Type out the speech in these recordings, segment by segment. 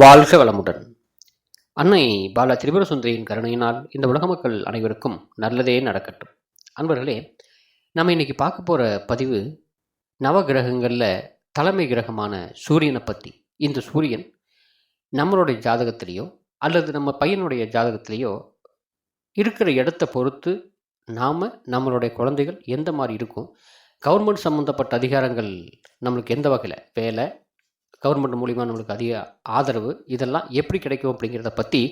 வாழ்க வளமுடன். அன்னை பாலா திரிபுர சுந்தரியின் கருணையினால் இந்த உலக மக்கள் அனைவருக்கும் நல்லதே நடக்கட்டும். அன்பர்களே நம்ம இன்னைக்கு பார்க்க போகிற பதிவு நவ கிரகங்களில் தலைமை கிரகமான சூரியனை பற்றி இந்த சூரியன் நம்மளுடைய ஜாதகத்திலேயோ அல்லது நம்ம பையனுடைய ஜாதகத்திலேயோ இருக்கிற இடத்த பொறுத்து நாம் நம்மளுடைய குழந்தைகள் எந்த மாதிரி இருக்கும்? கவர்மெண்ட் சம்மந்தப்பட்ட அதிகாரங்கள் நம்மளுக்கு எந்த வகையில்? வேலை கவர்மெண்ட் மூலிமா நம்மளுக்கு அதிக ஆதரவு இதெல்லாம் எப்படி கிடைக்கும் அப்படிங்கிறத பற்றி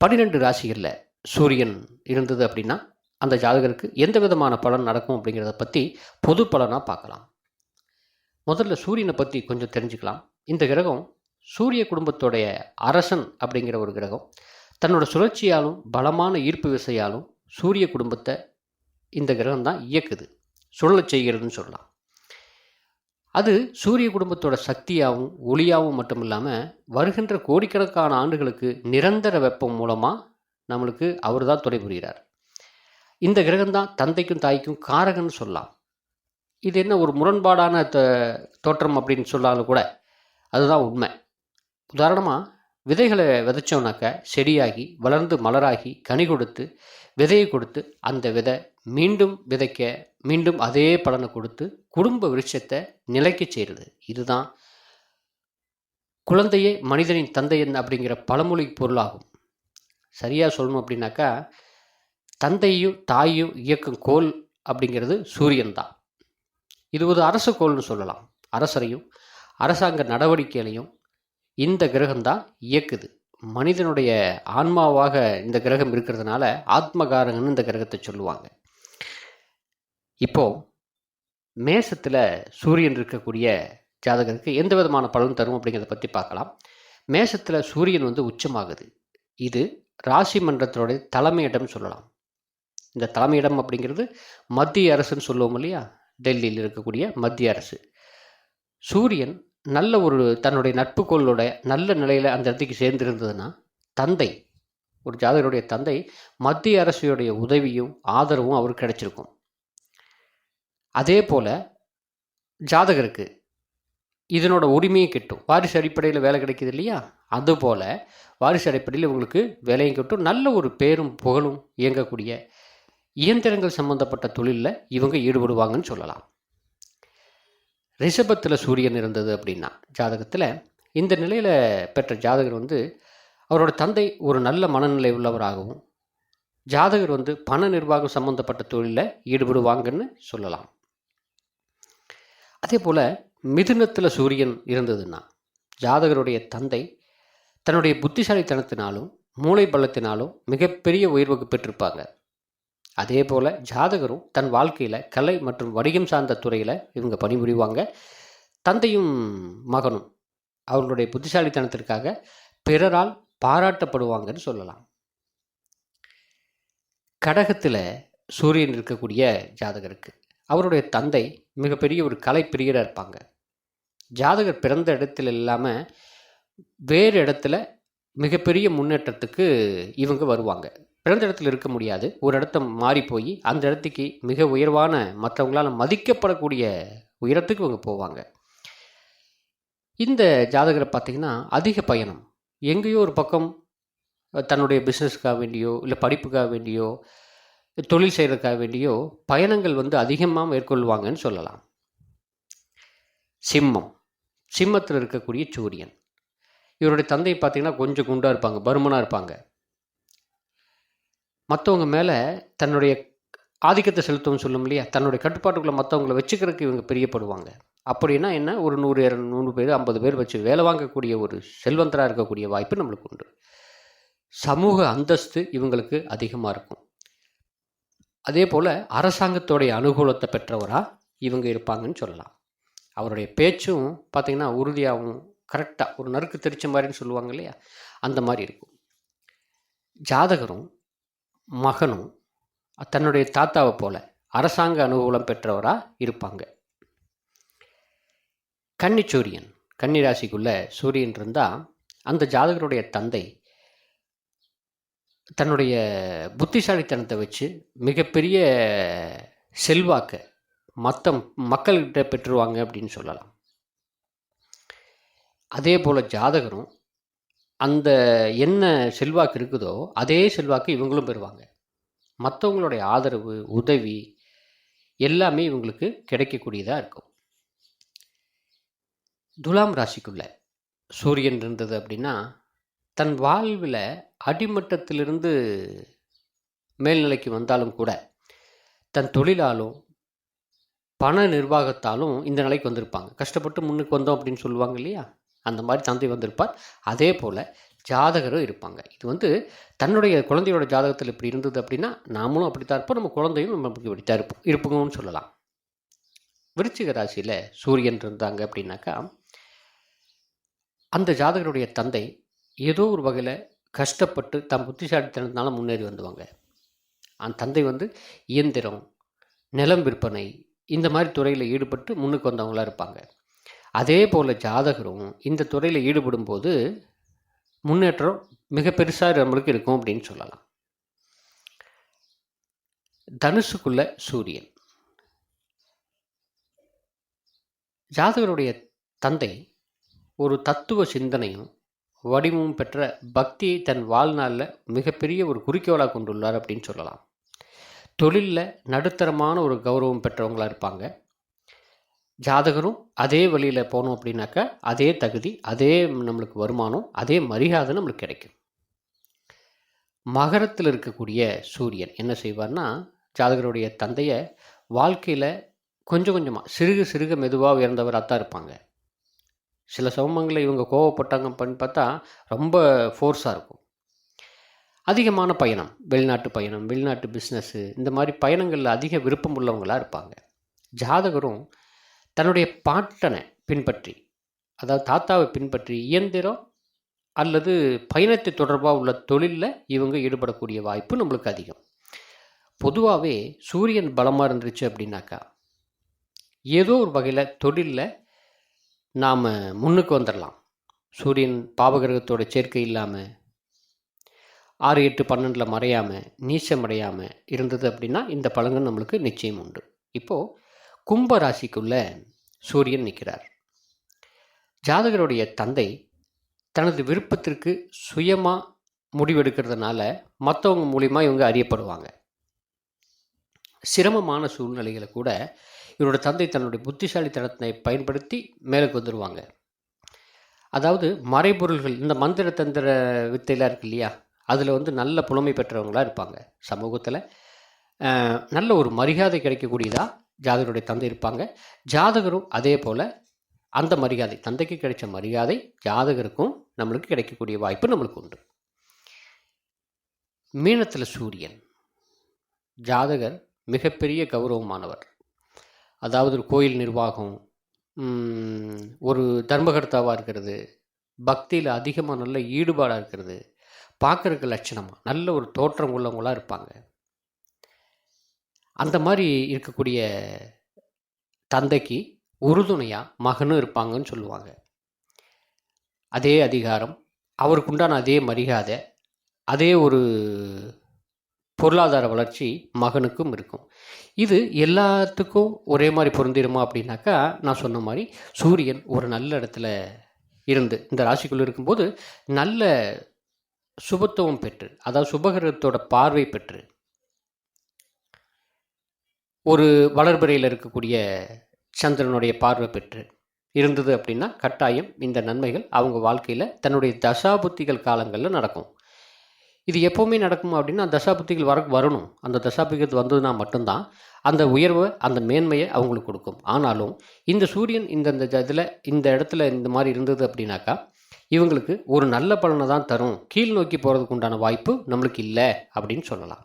பன்னிரெண்டு ராசிகளில் சூரியன் இருந்தது அப்படின்னா அந்த ஜாதகருக்கு எந்த விதமான பலன் நடக்கும் அப்படிங்கிறத பற்றி பொது பலனாக பார்க்கலாம். முதல்ல சூரியனை பற்றி கொஞ்சம் தெரிஞ்சுக்கலாம். இந்த கிரகம் சூரிய குடும்பத்தோடைய அரசன் அப்படிங்கிற ஒரு கிரகம். தன்னோட சுழற்சியாலும் பலமான ஈர்ப்பு விசையாலும் சூரிய குடும்பத்தை இந்த கிரகம் தான் இயக்குது. சுழலை செய்கிறதுன்னு சொல்லலாம். அது சூரிய குடும்பத்தோட சக்தியாகவும் ஒளியாகவும் மட்டும் இல்லாமல் வருகின்ற கோடிக்கணக்கான ஆண்டுகளுக்கு நிரந்தர வெப்பம் மூலமாக நம்மளுக்கு அவர் தான் துணை புரிகிறார் இந்த கிரகம்தான் தந்தைக்கும் தாய்க்கும் காரகன்னு சொல்லலாம். இது என்ன ஒரு முரண்பாடான தோற்றம் அப்படின்னு சொன்னாலும் கூட அதுதான் உண்மை. உதாரணமாக விதைகளை விதைச்சோம்னாக்க செடியாகி வளர்ந்து மலராகி கனி கொடுத்து விதையை கொடுத்து அந்த விதை மீண்டும் விதைக்க மீண்டும் அதே பலனை கொடுத்து குடும்ப விருட்சத்தை நிலைக்க செய்கிறது. இதுதான் குழந்தையே மனிதனின் தந்தையன் அப்படிங்கிற பழமொழி பொருளாகும். சரியாக சொல்லணும் அப்படின்னாக்கா தந்தையும் தாயும் இயக்கும் கோல் அப்படிங்கிறது சூரியன் தான் இது ஒரு அரச கோல்னு சொல்லலாம். அரசரையும் அரசாங்க நடவடிக்கைகளையும் இந்த கிரகம்தான் இயக்குது. மனிதனுடைய ஆன்மாவாக இந்த கிரகம் இருக்கிறதுனால ஆத்மகாரகன்னு இந்த கிரகத்தை சொல்லுவாங்க. இப்போ மேசத்தில் சூரியன் இருக்கக்கூடிய ஜாதகருக்கு எந்த விதமான பலன் தரும் அப்படிங்கிறத பற்றி பார்க்கலாம். மேசத்தில் சூரியன் வந்து உச்சமாகுது. இது ராசி மன்றத்தினுடைய தலைமையிடம் சொல்லலாம். இந்த தலைமையிடம் அப்படிங்கிறது மத்திய அரசுன்னு சொல்லுவோம் இல்லையா? டெல்லியில் இருக்கக்கூடிய மத்திய அரசு. சூரியன் நல்ல ஒரு தன்னுடைய நட்புக்கோளோட நல்ல நிலையில் அந்த இடத்துக்கு சேர்ந்திருந்ததுன்னா தந்தை ஒரு ஜாதகருடைய தந்தை மத்திய அரசுடைய உதவியும் ஆதரவும் அவருக்கு கிடைச்சிருக்கும். அதே போல் ஜாதகருக்கு இதனோட உரிமையும் கிட்டும். வாரிசு அடிப்படையில் வேலை கிடைக்குது இல்லையா? அதுபோல் வாரிசு அடிப்படையில் உங்களுக்கு வேலையும் கிட்டும். நல்ல ஒரு பேரும் புகழும் இயங்கக்கூடிய இயந்திரங்கள் சம்பந்தப்பட்ட தொழிலில் இவங்க ஈடுபடுவாங்கன்னு சொல்லலாம். ரிஷபத்தில் சூரியன் இருந்தது அப்படின்னா ஜாதகத்தில் இந்த நிலையில் பெற்ற ஜாதகர் வந்து அவரோட தந்தை ஒரு நல்ல மனநிலை உள்ளவராகவும் ஜாதகர் வந்து பண நிர்வாகம் சம்பந்தப்பட்ட தொழிலில் ஈடுபடுவாங்கன்னு சொல்லலாம். அதே போல் மிதுனத்தில் சூரியன் இருந்ததுன்னா ஜாதகருடைய தந்தை தன்னுடைய புத்திசாலித்தனத்தினாலும் மூளை பலத்தினாலும் மிகப்பெரிய உயர்வுக்கு பெற்றிருப்பாங்க. அதே போல் ஜாதகரும் தன் வாழ்க்கையில் கலை மற்றும் வணிகம் சார்ந்த துறையில் இவங்க பணிபுரிவாங்க. தந்தையும் மகனும் அவர்களுடைய புத்திசாலித்தனத்திற்காக பிறரால் பாராட்டப்படுவாங்கன்னு சொல்லலாம். கடகத்தில் சூரியன் இருக்கக்கூடிய ஜாதகருக்கு அவருடைய தந்தை மிகப்பெரிய ஒரு கலை பிரியராக இருப்பாங்க. ஜாதகர் பிறந்த இடத்துல இல்லாமல் வேறு இடத்துல மிகப்பெரிய முன்னேற்றத்துக்கு இவங்க வருவாங்க. பிறந்த இடத்துல இருக்க முடியாது. ஒரு இடத்த மாறி போய் அந்த இடத்துக்கு மிக உயர்வான மற்றவங்களால் மதிக்கப்படக்கூடிய உயரத்துக்கு இவங்க போவாங்க. இந்த ஜாதகரை பார்த்திங்கன்னா அதிக பயணம். எங்கேயோ ஒரு பக்கம் தன்னுடைய பிஸ்னஸ்க்காக வேண்டியோ இல்லை படிப்புக்காக வேண்டியோ தொழில் செய்கிறதுக்காக வேண்டியோ பயணங்கள் வந்து அதிகமாக மேற்கொள்வாங்கன்னு சொல்லலாம். சிம்மம். சிம்மத்தில் இருக்கக்கூடிய சூரியன். இவருடைய தந்தை பார்த்திங்கன்னா கொஞ்சம் குண்டாக இருப்பாங்க பருமனாக இருப்பாங்க. மற்றவங்க மேலே தன்னுடைய ஆதிக்கத்தை செலுத்தவும் சொல்லும் இல்லையா? தன்னுடைய கட்டுப்பாட்டுக்குள்ளே மற்றவங்கள வச்சுக்கிறதுக்கு இவங்க பிரியப்படுவாங்க. அப்படின்னா என்ன? ஒரு நூறு நூறு பேர் ஐம்பது பேர் வச்சு வேலை வாங்கக்கூடிய ஒரு செல்வந்தராக இருக்கக்கூடிய வாய்ப்பு நம்மளுக்கு உண்டு. சமூக அந்தஸ்து இவங்களுக்கு அதிகமாக இருக்கும். அதே போல் அரசாங்கத்தோடைய அனுகூலத்தை பெற்றவராக இவங்க இருப்பாங்கன்னு சொல்லலாம். அவருடைய பேச்சும் பார்த்திங்கன்னா உறுதியாகவும் கரெக்டாக ஒரு நறுக்கு தெரிச்ச மாதிரின்னு சொல்லுவாங்க இல்லையா? அந்த மாதிரி இருக்கும். ஜாதகரும் மகனும் தன்னுடைய தாத்தாவை போல அரசாங்க அனுகூலம் பெற்றவராக இருப்பாங்க. கன்னிச்சூரியன் கன்னிராசிக்குள்ள சூரியன் இருந்தால் அந்த ஜாதகருடைய தந்தை தன்னுடைய புத்திசாலித்தனத்தை வச்சு மிகப்பெரிய செல்வாக்க மற்ற மக்கள்கிட்ட பெற்றுருவாங்க அப்படின்னு சொல்லலாம். அதே போல் ஜாதகரும் அந்த என்ன செல்வாக்கு இருக்குதோ அதே செல்வாக்கு இவங்களும் பெறுவாங்க. மற்றவங்களுடைய ஆதரவு உதவி எல்லாமே இவங்களுக்கு கிடைக்கக்கூடியதாக இருக்கும். துலாம் ராசிக்குள்ள சூரியன் இருந்தது அப்படின்னா தன் வாழ்வில் அடிமட்டத்திலிருந்து மேல்நிலைக்கு வந்தாலும் கூட தன் தொழிலாலும் பண நிர்வாகத்தாலும் இந்த நிலைக்கு வந்திருப்பாங்க. கஷ்டப்பட்டு முன்னுக்கு வந்தோம் அப்படின்னு சொல்லுவாங்க இல்லையா? அந்த மாதிரி தந்தை வந்திருப்பார். அதே போல் ஜாதகரும் இருப்பாங்க. இது வந்து தன்னுடைய குழந்தையோட ஜாதகத்தில் இப்படி இருந்தது அப்படின்னா நாமளும் அப்படி தான் இருப்போம். நம்ம குழந்தையும் நமக்கு இப்படி தான் இருப்போம். இருப்போங்கன்னு சொல்லலாம். விருச்சிக ராசியில் சூரியன் இருந்தாங்க அப்படின்னாக்கா அந்த ஜாதகருடைய தந்தை ஏதோ ஒரு வகையில் கஷ்டப்பட்டு தம் புத்திசாலித்தனத்தினால முன்னேறி வந்துவாங்க. அந்த தந்தை வந்து இயந்திரம் நிலம் விற்பனை இந்த மாதிரி துறையில் ஈடுபட்டு முன்னுக்கு வந்தவங்களாக இருப்பாங்க. அதே போல் ஜாதகரும் இந்த துறையில் ஈடுபடும் போது முன்னேற்றம் மிக பெருசாக நம்மளுக்கு இருக்கும் அப்படின்னு சொல்லலாம். தனுசுக்குள்ள சூரியன். ஜாதகருடைய தந்தை ஒரு தத்துவ சிந்தனையும் வடிவமும் பெற்ற பக்தியை தன் வாழ்நாளில் மிகப்பெரிய ஒரு குறிக்கோளாக கொண்டுள்ளார் அப்படின்னு சொல்லலாம். தொழிலில் நடுத்தரமான ஒரு கௌரவம் பெற்றவங்களாக இருப்பாங்க. ஜாதகரும் அதே வழியில் போனோம் அப்படின்னாக்கா அதே தகுதி அதே நம்மளுக்கு வருமானம் அதே மரியாதை நம்மளுக்கு கிடைக்கும். மகரத்தில் இருக்கக்கூடிய சூரியன் என்ன செய்வார்னா ஜாதகருடைய தந்தையை வாழ்க்கையில் கொஞ்சம் கொஞ்சமாக சிறுக சிறுக மெதுவாக உயர்ந்தவராக தான் இருப்பாங்க. சில சமயங்களில் இவங்க கோவப்பட்டாங்க அப்படின்னு பார்த்தா ரொம்ப ஃபோர்ஸாக இருக்கும். அதிகமான பயணம் வெளிநாட்டு பயணம் வெளிநாட்டு பிஸ்னஸ்ஸு இந்த மாதிரி பயணங்களில் அதிக விருப்பம் உள்ளவங்களாக இருப்பாங்க. ஜாதகரும் தன்னுடைய பாட்டனை பின்பற்றி அதாவது தாத்தாவை பின்பற்றி இயந்திரம் அல்லது பயணத்தை தொடர்பாக உள்ள தொழிலில் இவங்க ஈடுபடக்கூடிய வாய்ப்பு நம்மளுக்கு அதிகம். பொதுவாகவே சூரியன் பலமாக இருந்துருச்சு அப்படின்னாக்கா ஏதோ ஒரு வகையில் தொழிலில் நாம் முன்னுக்கு வந்துடலாம் சூரியன் பாவகிரகத்தோட சேர்க்கை இல்லாமல் ஆறு எட்டு பன்னெண்டில் மறையாமல் நீச்சம் அடையாமல் இருந்தது அப்படின்னா இந்த பழங்கள் நம்மளுக்கு நிச்சயம் உண்டு. இப்போது கும்ப ராசிக்குள்ள சூரியன் நிற்கிறார். ஜாதகருடைய தந்தை தனது விருப்பத்திற்கு சுயமாக முடிவெடுக்கிறதுனால மற்றவங்க மூலிமா இவங்க அறியப்படுவாங்க. சிரமமான சூழ்நிலைகளை கூட இவரோட தந்தை தன்னுடைய புத்திசாலித்தனத்தை பயன்படுத்தி மேலுக்கு வந்துடுவாங்க அதாவது மறைபொருள்கள் இந்த மந்திர தந்திர வித்தையெல்லாம் இருக்கு இல்லையா? அதில் வந்து நல்ல புலமை பெற்றவங்களாக இருப்பாங்க சமூகத்தில். நல்ல ஒரு மரியாதை கிடைக்கக்கூடியதாக ஜாதகருடைய தந்தை இருப்பாங்க. ஜாதகரும் அதே போல் அந்த மரியாதை தந்தைக்கு கிடைச்ச மரியாதை ஜாதகருக்கும் நம்மளுக்கு கிடைக்கக்கூடிய வாய்ப்பு நம்மளுக்கு உண்டு. மீனத்தில் சூரியன். ஜாதகர் மிகப்பெரிய கௌரவமானவர். அதாவது ஒரு கோயில் நிர்வாகம் ஒரு தர்மகர்த்தாவாக இருக்கிறது பக்தியில் அதிகமாக நல்ல ஈடுபாடாக இருக்கிறது பார்க்குறக்கு லட்சணமாக நல்ல ஒரு தோற்றம் உள்ளவங்களாக இருப்பாங்க. அந்த மாதிரி இருக்கக்கூடிய தந்தைக்கு உறுதுணையாக மகனும் இருப்பாங்கன்னு சொல்லுவாங்க. அதே அதிகாரம். அவருக்கு உண்டான அதே மரியாதை அதே ஒரு பொருளாதார வளர்ச்சி மகனுக்கும் இருக்கும். இது எல்லாத்துக்கும் ஒரே மாதிரி பொருந்திருமா அப்படின்னாக்கா நான் சொன்ன மாதிரி சூரியன் ஒரு நல்ல இடத்துல இருந்து இந்த ராசிக்குள்ளே இருக்கும்போது நல்ல சுபத்துவம் பெற்று அதாவது சுபகிரகத்தோட பார்வை பெற்று ஒரு வளர்பிறையில் இருக்கக்கூடிய சந்திரனுடைய பார்வை பெற்று இருந்தது அப்படின்னா கட்டாயம் இந்த நன்மைகள் அவங்க வாழ்க்கையில் தன்னுடைய தசாபுத்திகள் காலங்களில் நடக்கும். இது எப்போவுமே நடக்கும் அப்படின்னா தசாபுத்திகள் வர வரணும். அந்த தசாபுத்திகள் வந்ததுன்னா மட்டும்தான் அந்த உயர்வை அந்த மேன்மையை அவங்களுக்கு கொடுக்கும். ஆனாலும் இந்த சூரியன் இந்த இந்த இதில் இந்த இடத்துல இந்த மாதிரி இருந்தது அப்படின்னாக்கா இவங்களுக்கு ஒரு நல்ல பலனை தான் தரும். கீழ் நோக்கி போகிறதுக்கு உண்டான வாய்ப்பு நம்மளுக்கு இல்லை அப்படின்னு சொல்லலாம்.